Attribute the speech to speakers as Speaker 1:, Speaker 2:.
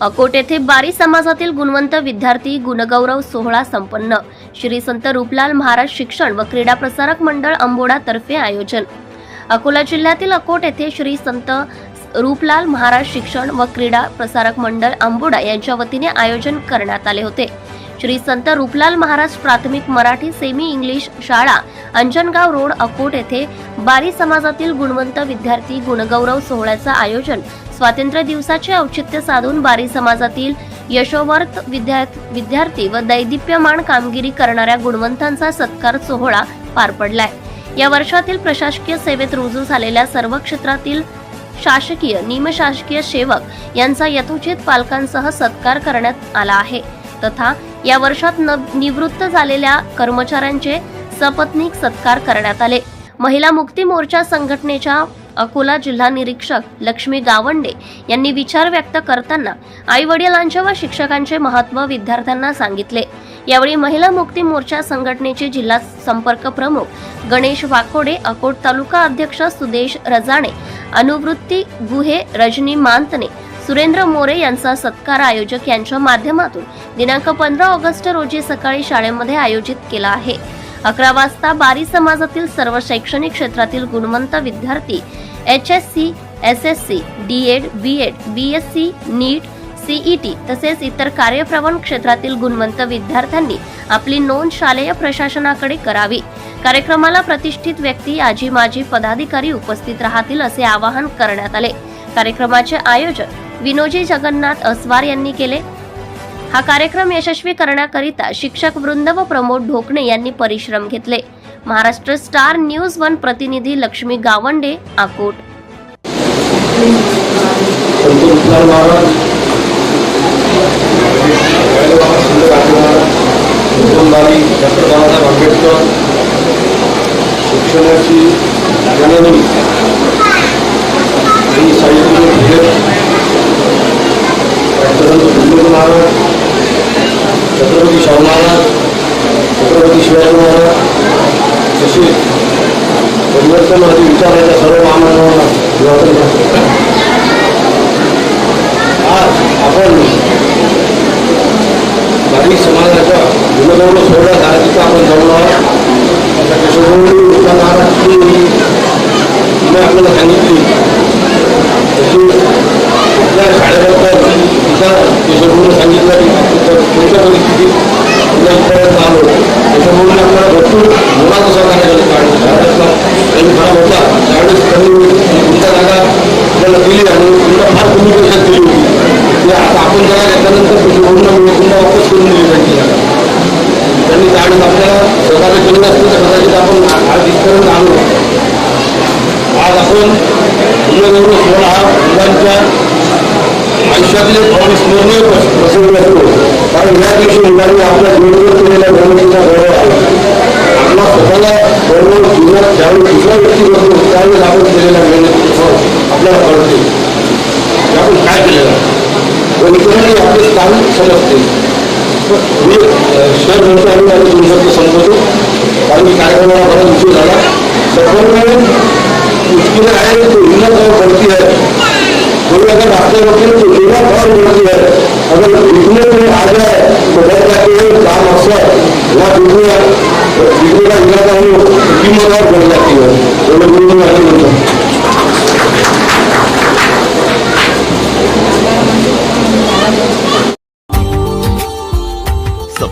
Speaker 1: अकोट येथे बारी समाजातील गुणवंत विद्यार्थी गुणगौरव सोहळा संपन्न. श्री संत रूपलाल महाराज शिक्षण व क्रीडा प्रसारक मंडळ अंबोडा तर्फे आयोजन. अकोला जिल्ह्यातील अकोट येथे श्री संत रूपलाल महाराज शिक्षण व क्रीडा प्रसारक मंडळ अंबोडा यांच्या वतीने आयोजन करण्यात आले होते. श्री संत रूपलाल महाराज प्राथमिक मराठी सेमी इंग्लिश शाळा अंजनगाव रोड अकोट येथे बारी समाजातील गुणवंत विद्यार्थी गुणगौरव सोहळ्याचं आयोजन स्वातंत्र्य दिवसाचे औचित्य साधून बारी समाजातील यशोवर्त विद्या- विद्यार्थी व दैदिप्यमान कामगिरी करणाऱ्या गुणवंतांचा सत्कार सोहळा पार पडलाय. या वर्षातील प्रशासकीय सेवेत रुजू झालेल्या सर्व क्षेत्रातील शासकीय निमशासकीय सेवक यांचा यथोचित पालकांसह सत्कार करण्यात आला आहे. तथा या वर्षात न- निवृत्त झालेल्या कर्मचाऱ्यांचे सपत्नीक सत्कार करण्यात आले. महिला मुक्ती मोर्चा संघटनेच्या अकोला जिल्हा निरीक्षक लक्ष्मी गावंडे यांनी विचार व्यक्त करताना आई वडिलांचे व शिक्षकांचे महत्त्व विद्यार्थ्यांना सांगितले. यावेळी महिला मुक्ती मोर्चा संघटनेचे जिल्हा संपर्क प्रमुख गणेश वाकोडे अकोट तालुका अध्यक्ष सुदेश रजाणे अनुवृत्ती गुहे रजनी मांतने सुरेंद्र मोरे यांचा सत्कार आयोजक यांच्या माध्यमातून दिनांक पंधरा ऑगस्ट रोजी सकाळी शाळेमध्ये आयोजित केला आहे. अकरा वाजता बारी समाजातील सर्व शैक्षणिक क्षेत्रातील गुणवंत विद्यार्थी H S C S S C D Ed B Ed B S C NEET CET तसेच इतर कार्यप्रवण क्षेत्रातील गुणवंत विद्यार्थ्यांनी आपली नोंद शालेय प्रशासनाकडे करावी. कार्यक्रमाला प्रतिष्ठित व्यक्ती आजी माजी पदाधिकारी उपस्थित राहतील असे आवाहन करण्यात आले. कार्यक्रमाचे आयोजन विनोजी जगन्नाथ अस्वार यांनी केले. हा कार्यक्रम यशस्वी करण्याकरिता शिक्षक वृंद व प्रमोद ढोकणे यांनी परिश्रम घेतले. महाराष्ट्र स्टार न्यूज वन प्रतिनिधी लक्ष्मी गावंडे अकोट
Speaker 2: महाराज डॉक्टर बाबासाहेब आंबेडकर शिक्षणाची जननी आणि साहित्य महाराज शाहू महाराज छत्रपती शिवाजी महाराज तसेच परिवर्तनवादी विचाराच्या सर्व महामानवांना आज आपण बारी समाजाच्या गुणगौरव सोहळा झाला तिथं आपण जमलो आहोत. आता केशवगौरी विठ्ठल महाराजची आपल्याला सांगितली. तशी आपल्या शाळेबद्दल तिथं केशवगौरीने सांगितलं की तुमच्या परिस्थिती त्यांनी त्यावेळेस आपल्याला सहकार्य केलं असतं तर कदाचित आपण आज इथपर्यंत आलो आज आपण गुणगौरव सोहळा हा मुलांच्या आयुष्यातले अविस्मरणीय प्रसंग असतो. कारण या दिवशी मुलांनी आपल्या जीवनात केलेल्या गणपतीचा गौरव आहे आपला स्वतःला गौरव जीवनात ज्यावेळी दुसरा व्यक्ती करतो त्यावेळेस आपण केलेल्या मेहनतीचं आपल्याला कळते आपण काय केलेलं? आहे व आपले स्थान समजते मी शहर म्हणतो आणि दोन शब्द संपवतो कारण की कार्यक्रमाला बराच उशीर झाला सर्वांकडे मुश्किल आहे तो हिम्मत और बढ़ती है कोई अगर रास्ते तो बढ़ती है अगर में आ जाए तो काम अवसर वहाँ का कीमत और बढ़ जाती है तो आगे